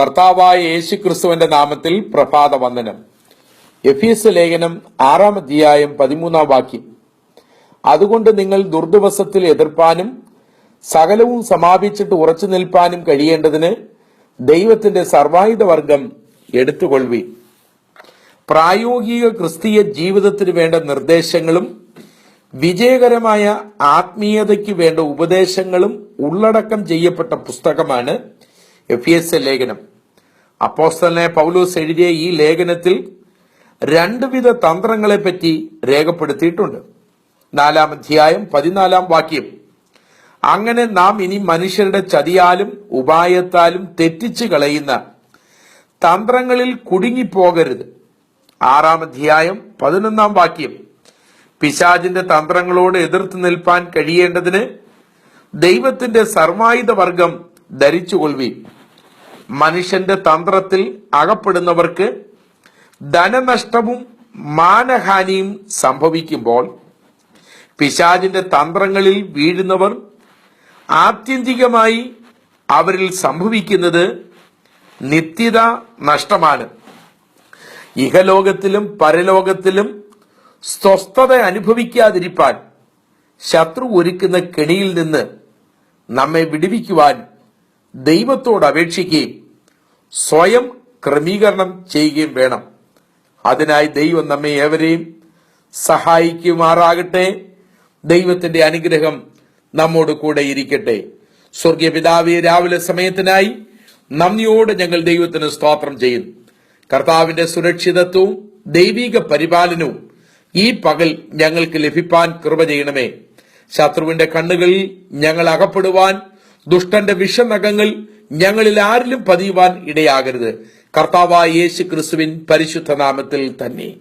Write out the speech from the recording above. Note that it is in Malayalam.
കർത്താവായ യേശു ക്രിസ്തുവിന്റെ നാമത്തിൽ പ്രഭാത വന്ദനം എഫീസ് ലേഖനം ആറാം അധ്യായം പതിമൂന്നാം വാക്യം. അതുകൊണ്ട് നിങ്ങൾ ദുർദിവസത്തിൽ എതിർപ്പാനും സകലവും സമാപിച്ചിട്ട് ഉറച്ചു നിൽപ്പാനും കഴിയേണ്ടതിന് ദൈവത്തിന്റെ സർവായുധ വർഗം എടുത്തുകൊള്ളുവീൻ. പ്രായോഗിക ക്രിസ്തീയ ജീവിതത്തിന് വേണ്ട നിർദ്ദേശങ്ങളും വിജയകരമായ ആത്മീയതയ്ക്ക് വേണ്ട ഉപദേശങ്ങളും ഉള്ളടക്കം ചെയ്യപ്പെട്ട പുസ്തകമാണ് എഫ് എസ് ലേഖനം. അപ്പോസ്തലനെ പൗലൂസ് എഴുതിയ ഈ ലേഖനത്തിൽ രണ്ടുവിധ തന്ത്രങ്ങളെപ്പറ്റി രേഖപ്പെടുത്തിയിട്ടുണ്ട്. നാലാം അധ്യായം പതിനാലാം വാക്യം. അങ്ങനെ നാം ഇനി മനുഷ്യരുടെ ചതിയാലും ഉപായത്താലും തെറ്റിച്ചു കളയുന്ന തന്ത്രങ്ങളിൽ കുടുങ്ങിപ്പോകരുത്. ആറാം അധ്യായം പതിനൊന്നാം വാക്യം. പിശാജിന്റെ തന്ത്രങ്ങളോട് എതിർത്ത് നിൽപ്പാൻ കഴിയേണ്ടതിന് ദൈവത്തിന്റെ സർവായുധ വർഗം ധരിച്ചുകൊള്ളുവീൻ. മനുഷ്യന്റെ തന്ത്രത്തിൽ അകപ്പെടുന്നവർക്ക് ധനനഷ്ടവും മാനഹാനിയും സംഭവിക്കുമ്പോൾ പിശാചിന്റെ തന്ത്രങ്ങളിൽ വീഴുന്നവർ ആത്യന്തികമായി അവരിൽ സംഭവിക്കുന്നത് നിത്യത നഷ്ടമാണ്. ഇഹലോകത്തിലും പരലോകത്തിലും സ്വസ്ഥത അനുഭവിക്കാതിരിപ്പാൻ ശത്രു ഒരുക്കുന്ന കെണിയിൽ നിന്ന് നമ്മെ വിടുവിക്കുവാൻ ദൈവത്തോട് അപേക്ഷിക്കുകയും സ്വയം ക്രമീകരണം ചെയ്യുകയും വേണം. അതിനായി ദൈവം നമ്മെ ഏവരെയും സഹായിക്കുമാറാകട്ടെ. ദൈവത്തിന്റെ അനുഗ്രഹം നമ്മോട് കൂടെ ഇരിക്കട്ടെ. സ്വർഗീയ പിതാവെ രാവിലെ സമയത്തിനായി നന്ദിയോടെ ഞങ്ങൾ ദൈവത്തിന് സ്തോത്രം ചെയ്യുന്നു കർത്താവിന്റെ സുരക്ഷിതത്വവും ദൈവിക പരിപാലനവും ഈ പകൽ ഞങ്ങൾക്ക് ലഭിപ്പാൻ കൃപ ചെയ്യണമേ. ശത്രുവിന്റെ കണ്ണുകളിൽ ഞങ്ങൾ അകപ്പെടുവാൻ ദുഷ്ടന്റെ വിഷനഖങ്ങൾ ഞങ്ങളിൽ ആരിലും പതിയുവാൻ ഇടയാകരുത്. കർത്താവായ യേശു ക്രിസ്തുവിൻ പരിശുദ്ധ നാമത്തിൽ തന്നെ.